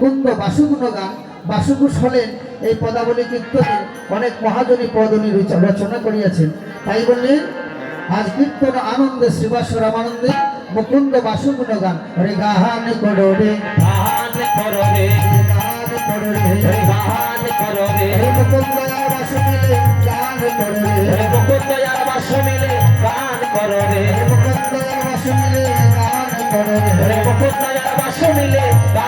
কুন্দ বাসুগুণ গান বাসুকুশ হলেন এই পদাবলী কীর্তনে অনেক মহাজনী পদনী রচনা করিয়াছেন। তাই বললেন আজ কীর্তন আনন্দে শ্রীবাস রামানন্দে মুকুন্দ বাসুগুণ গান রে গাহান করো রে গান করো রে গাহান করো রে গান করো রে। হে মুকুন্দ বাসু মিলে গান করো রে। হে মুকুন্দয়ার মিলে গান করো রে। বাসু মিলে গান করো রে। হে মুকুন্দয়ার মিলে গান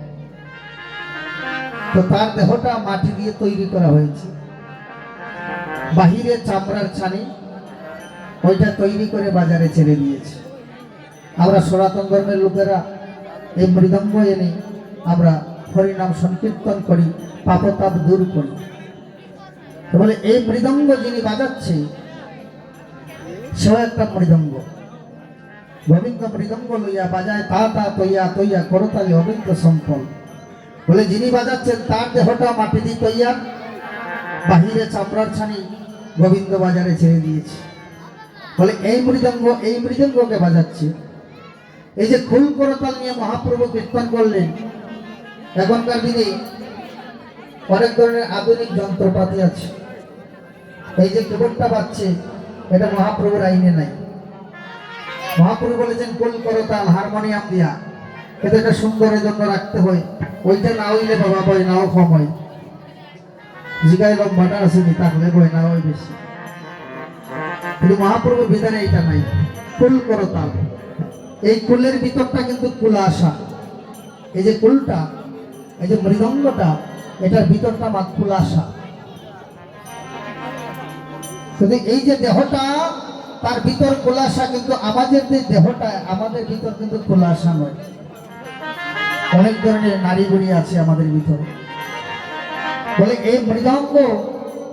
তো তার দেহটা মাটি দিয়ে তৈরি করা হয়েছে। বাহিরে চামড়ার ছানি, ওইটা তৈরি করে বাজারে ছেড়ে দিয়েছে। আমরা সনাতন ধর্মের লোকেরা এই মৃদঙ্গ এনে আমরা হরিনাম সংকীর্তন করি, পাপতাপ দূর করি। বলে এই মৃদঙ্গ যিনি বাজাচ্ছে, সেও একটা মৃদঙ্গ। গোবিন্দ মৃদঙ্গ লইয়া বাজায়, তা তা তৈয়া তৈয়া করতালি অবিন্দ সম্পল। বলে, যিনি বাজাচ্ছেন, তার দেহটা মাটি দিয়ে তৈয়া বাহিরে চামড়ার ছানি গোবিন্দ বাজারে ছেড়ে দিয়েছে। বলে, এই মৃদঙ্গ, এই মৃদঙ্গকে বাজাচ্ছে। এই যে খুল করতাল নিয়ে মহাপ্রভু কীর্তন করলেন, এখনকার দিনে অনেক ধরনের আধুনিক যন্ত্রপাতি আছে। এই যে কেবলটা বাজছে, এটা মহাপ্রভুর আইনে নাই। মহাপ্রভু বলেছেন, কুল করতাল, হারমোনিয়াম দিয়া। এটা সুন্দরের জন্য রাখতে হয়। ওইটা না হইলে বাবা বই নাও কম হয়। জিগায় লোক বাটা আসেনি তাহলে বই না হয় বেশি। কিন্তু মহাপ্রভুর বিধানে এটা নাই। কুল করতাল এই কুলের ভিতরটা কিন্তু কুলাশা এই যে কুলটা, এই যে মৃদঙ্গটা, এটার ভিতরটা মা কুলাশা শুধু এই যে দেহটা, তার ভিতর কুলাশা কিন্তু আমাদের যে দেহটা, আমাদের ভিতর কিন্তু কুলাশা নয়। অনেক ধরনের নারী গুণী আছে আমাদের ভিতরে। বলে এই মৃদঙ্গ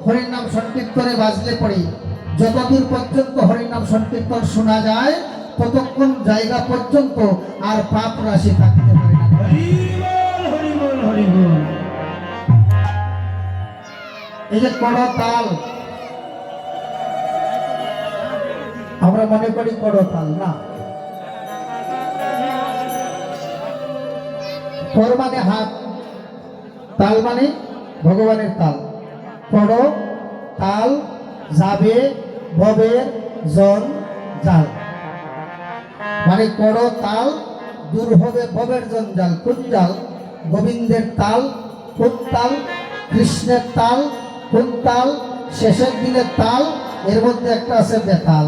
হরির নাম সংকীর্তনে বাজলে পরে যতদূর পর্যন্ত হরির নাম সংকীর্তন শোনা যায়, ততক্ষণ জায়গা পর্যন্ত আর পাপ রাশি থাকতে পারে না। এই যে করতাল আমরা মনে করি করতাল না? কর মানে হাত, তাল মানে ভগবানের তাল। কর তাল, যাবে ভবের জন, জাল। মানে কর তাল, দূর হবে ভবের জঞ্জাল কোন জাল? গোবিন্দের তাল, কোন তাল? কৃষ্ণের তাল, কোন তাল? শেষের দিনের তাল, এর মধ্যে একটা আছে বেতাল।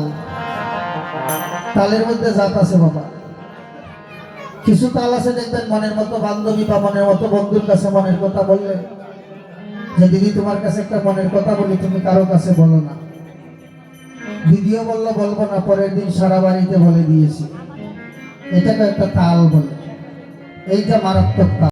তালের মধ্যে জাত আছে বাবা। কিছু তাল আছে দেখবেন, মনের মতো বান্ধবী বা মনের মতো বন্ধুর কাছে মনের কথা বললে, যে দিদি, তোমার কাছে একটা মনের কথা বলি, তুমি কারও কাছে বলো না। দিদিও বলল, বলব না, পরের দিন সারা বাড়িতে বলে দিয়েছি। এটাকে একটা তাল বলে। এইটা মারাত্মক তাল।